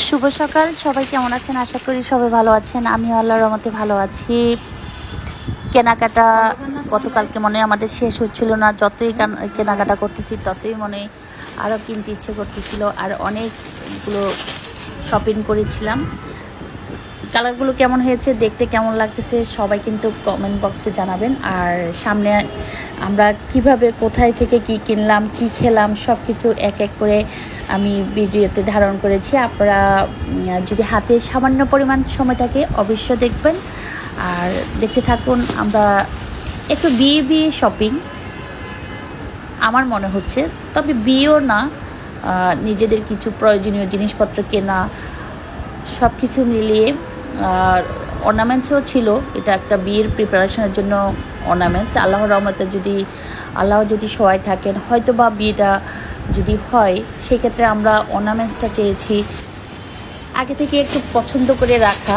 শুভ সকাল। সবাই কেমন আছেন? আশা করি সবাই ভালো আছেন। আমি আল্লাহর রহমতে ভালো আছি। কেনাকাটা গতকালকে মনে আমাদের শেষ হচ্ছিল না। যতই কান- কেনাকাটা করতেছি, ততই মনে আরও কিনতে ইচ্ছে করতেছিল। আর অনেকগুলো শপিং করেছিলাম। কালারগুলো কেমন হয়েছে, দেখতে কেমন লাগতেছে, সবাই কিন্তু কমেন্ট বক্সে জানাবেন। আর সামনে আমরা কীভাবে, কোথায় থেকে কি কিনলাম, কি খেলাম সব কিছু এক এক করে আমি ভিডিওতে ধারণ করেছি। আপনারা যদি হাতে সামান্য পরিমাণ সময় থাকে অবশ্য দেখবেন। আর দেখতে থাকুন, আমরা একটু বিয়ে বিয়ে শপিং আমার মনে হচ্ছে, তবে বিয়েও না নিজেদের কিছু প্রয়োজনীয় জিনিসপত্র কেনা সব কিছু মিলিয়ে আর অর্নামেন্টসও ছিল। এটা একটা বিয়ের প্রিপারেশনের জন্য অর্নামেন্টস আল্লাহর রহমতে যদি, আল্লাহ যদি সবাই থাকেন হয়তো বা বিয়েটা যদি হয়, সেক্ষেত্রে আমরা অর্নামেন্টসটা চেয়েছি। আগে থেকে একটু পছন্দ করে রাখা।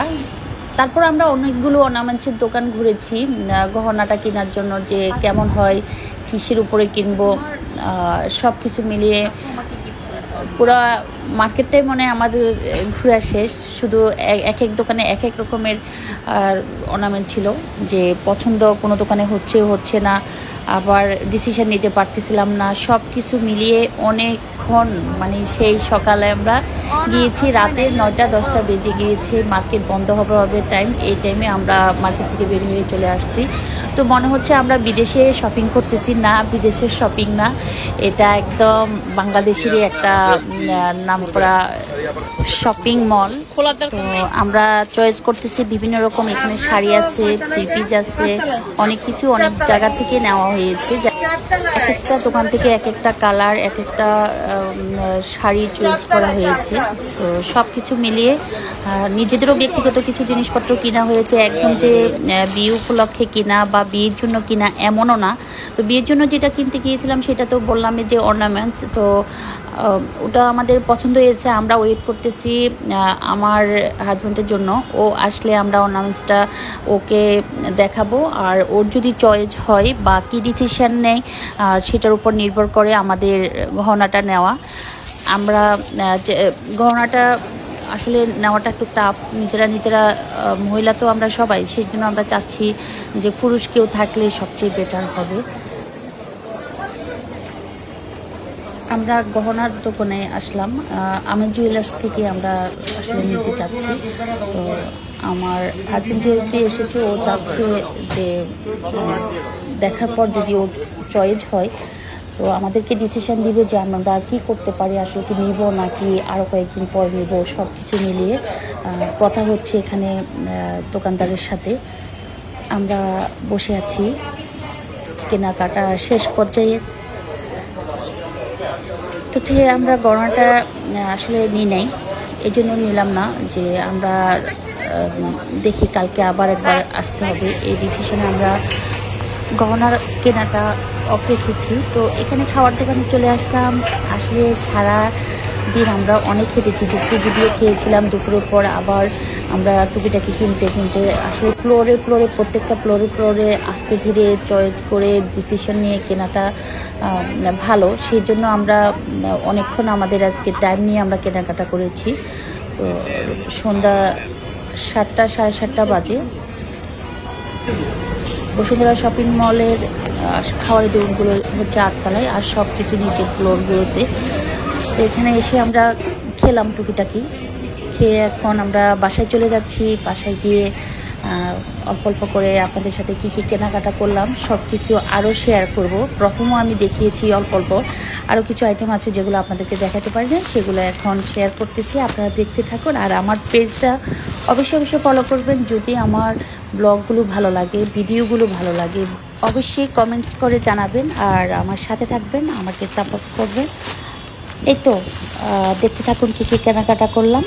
তারপর আমরা অনেকগুলো অর্নামেন্টসের দোকান ঘুরেছি। গহনাটা কেনার জন্য যে কেমন হয়, কিসের উপরে কিনবো সব কিছু মিলিয়ে পুরো মার্কেটটাই মনে আমাদের ঘোরা শেষ। শুধু এক এক দোকানে এক এক রকমের অর্নামেন্ট ছিল যে পছন্দ কোনো দোকানে হচ্ছে হচ্ছে না। আবার ডিসিশন নিতে পারতেছিলাম না। সব কিছু মিলিয়ে অনেকক্ষণ মানে সেই সকালে আমরা গিয়েছি, রাতে নয়টা, দশটা বেজে গিয়েছে। মার্কেট বন্ধ হবে হবে টাইম এই টাইমে আমরা মার্কেট থেকে বের হয়ে চলে আসছি। তো মনে হচ্ছে আমরা বিদেশে শপিং করতেছি। না বিদেশের শপিং না। এটা একদম বাংলাদেশেরই একটা নাম করা শপিং মল তো আমরা চয়েস করতেছি বিভিন্ন রকম এখানে শাড়ি আছে থ্রি পিস আছে অনেক কিছু অনেক জায়গা থেকে নেওয়া হয়েছে। এক একটা দোকান থেকে এক একটা কালার, এক একটা শাড়ি চুজ করা হয়েছে। তো সব কিছু মিলিয়ে নিজেদেরও ব্যক্তিগত কিছু জিনিসপত্র কিনা হয়েছে। একদম যে বিয়ে উপলক্ষে কিনা বা বিয়ের জন্য কিনা এমনও না। তো বিয়ের জন্য যেটা কিনতে গিয়েছিলাম, সেটা তো বললাম যে অর্নামেন্টস তো ওটা আমাদের পছন্দ হয়েছে, আমরা ওয়েট করতেছি আমার হাজব্যান্ডের জন্য। ও আসলে আমরা অর্নামেন্টসটা ওকে দেখাবো, আর ওর যদি চয়েস হয় বা কী ডিসিশান নেয় সেটার উপর নির্ভর করে আমাদের গহনাটা নেওয়া। আমরা গহনাটা আসলে নেওয়াটা একটু টাফ নিজেরা নিজেরা মহিলা তো আমরা সবাই সেই জন্য আমরা চাচ্ছি যে পুরুষ কেউ থাকলে সবচেয়ে বেটার হবে। আমরা গহনার দোকানে আসলাম। আমি জুয়েলার্স থেকে আমরা আসলে নিতে চাচ্ছি। তো আমার হাজবেন্ড যেহেতু এসেছে, ও চাচ্ছে যে দেখার পর যদি ওর চয়েস হয়, তো আমাদেরকে ডিসিশন দিবে যে আমরা কি করতে পারি, আসলে কি নিব নাকি আরও কয়েকদিন পর নিব সব কিছু মিলিয়ে কথা হচ্ছে এখানে দোকানদারের সাথে। আমরা বসে আছি। কেনাকাটা শেষ পর্যায়ে তো ঠিক আমরা গড়াটা আসলে নিই নাই এই জন্য নিলাম না যে আমরা দেখি কালকে আবার একবার আসতে হবে। এই ডিসিশনে আমরা গহনার কেনাটা অফ রেখেছি। তো এখানে খাওয়ার দোকানে চলে আসলাম। আসলে সারা দিন আমরা অনেক খেটেছি, দুপুরে যদিও খেয়েছিলাম, দুপুরের পর আবার আমরা টুকিটাকি কিনতে কিনতে আসলে ফ্লোরে ফ্লোরে প্রত্যেকটা ফ্লোরে ফ্লোরে আস্তে ধীরে চয়েস করে ডিসিশন নিয়ে কেনাটা ভালো। সেই জন্য আমরা অনেকক্ষণ আমাদের আজকে টাইম নিয়ে আমরা কেনাকাটা করেছি। তো সন্ধ্যা সাতটা, সাড়ে সাতটা বাজে। বসুন্ধরা শপিং মলের খাওয়ারের দোকানগুলো হচ্ছে আটতলায় আর সব কিছু নিচের ফ্লোরগুলোতে তো এখানে এসে আমরা খেলাম টুকিটাকি। খেয়ে এখন আমরা বাসায় চলে যাচ্ছি। বাসায় গিয়ে অল্প অল্প করে আপনাদের সাথে কী কী কেনাকাটা করলাম সব কিছু আরও শেয়ার করব। প্রথমেও আমি দেখিয়েছি অল্প অল্প। আরও কিছু আইটেম আছে যেগুলো আপনাদেরকে দেখাতে পারি না সেগুলো এখন শেয়ার করতেছি। আপনারা দেখতে থাকুন। আর আমার পেজটা অবশ্যই অবশ্যই ফলো করবেন। যদি আমার ব্লগগুলো ভালো লাগে ভিডিওগুলো ভালো লাগে, অবশ্যই কমেন্টস করে জানাবেন। আর আমার সাথে থাকবেন, আমাকে সাপোর্ট করবেন। এই তো দেখতে থাকুন কী কী কেনাকাটা করলাম।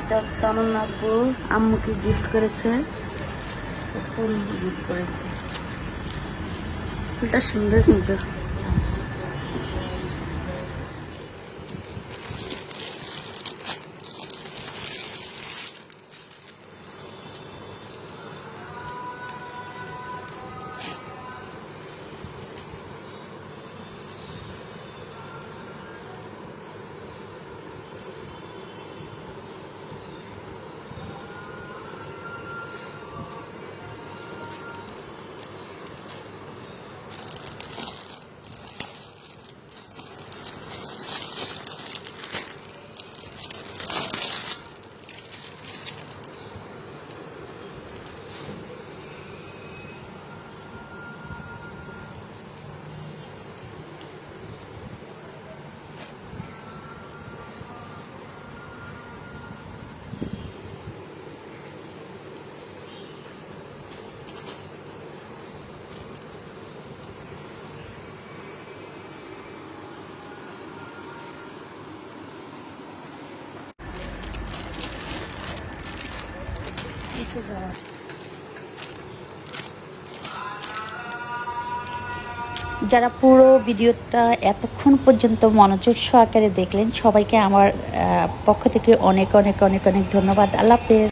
এটা হচ্ছে গিফট করেছে। ফুল গিফট করেছে। ফুলটা সুন্দর কিন্তু। যারা পুরো ভিডিওটা এতক্ষণ পর্যন্ত মনোযোগ সহকারে দেখলেন, সবাইকে আমার পক্ষ থেকে অনেক অনেক অনেক অনেক ধন্যবাদ। আল্লাহ হাফেজ।